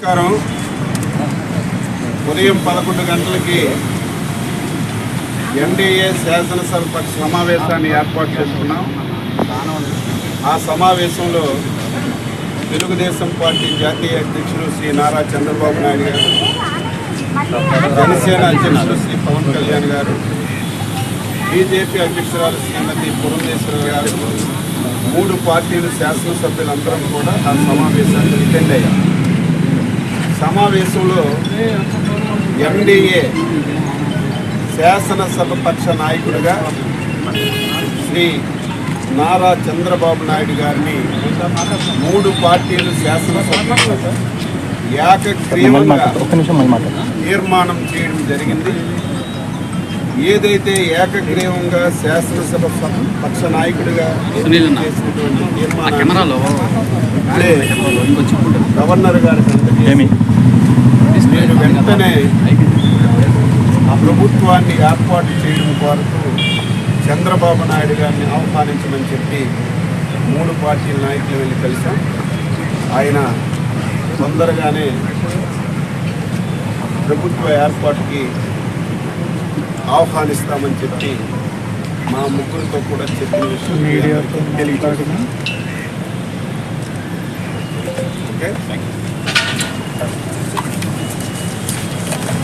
నమస్కారం. ఉదయం పదకొండు గంటలకి ఎన్డీఏ శాసనసభ పక్ష సమావేశాన్ని ఏర్పాటు చేసుకున్నాం. ఆ సమావేశంలో తెలుగుదేశం పార్టీ జాతీయ అధ్యక్షులు శ్రీ నారా చంద్రబాబు నాయుడు గారు జనసేన అధ్యక్షులు శ్రీ పవన్ కళ్యాణ్ గారు బీజేపీ అధ్యక్షురాలు శ్రీమతి పురంధేశ్వరి గారు మూడు పార్టీలు శాసనసభ్యులందరం కూడా ఆ సమావేశానికి అటెండ్ అయ్యారు సమావేశంలో ఎండిఏ శాసనసభ పక్ష నాయకుడిగా శ్రీ నారా చంద్రబాబు నాయుడు గారిని మూడు పార్టీలు శాసనసభ్యులు ఏకగ్రీవంగా తీర్మానం చేయడం జరిగింది. ఏదైతే ఏకగ్రీవంగా శాసనసభ పక్ష నాయకుడిగా. చేసినటువంటి గవర్నర్ ఏమి మీరు వెంటనే ఆ ప్రభుత్వాన్ని ఏర్పాటు చేయడం కొరకు చంద్రబాబు నాయుడు గారిని ఆహ్వానించమని చెప్పి మూడు పార్టీల నాయకులు వెళ్ళి కలిసాం ఆయన తొందరగానే ప్రభుత్వ ఏర్పాటుకి ఆహ్వానిస్తామని చెప్పి మా ముగ్గురితో కూడా చెప్పిన విషయం తెలియజేస్తున్నాం. ఓకే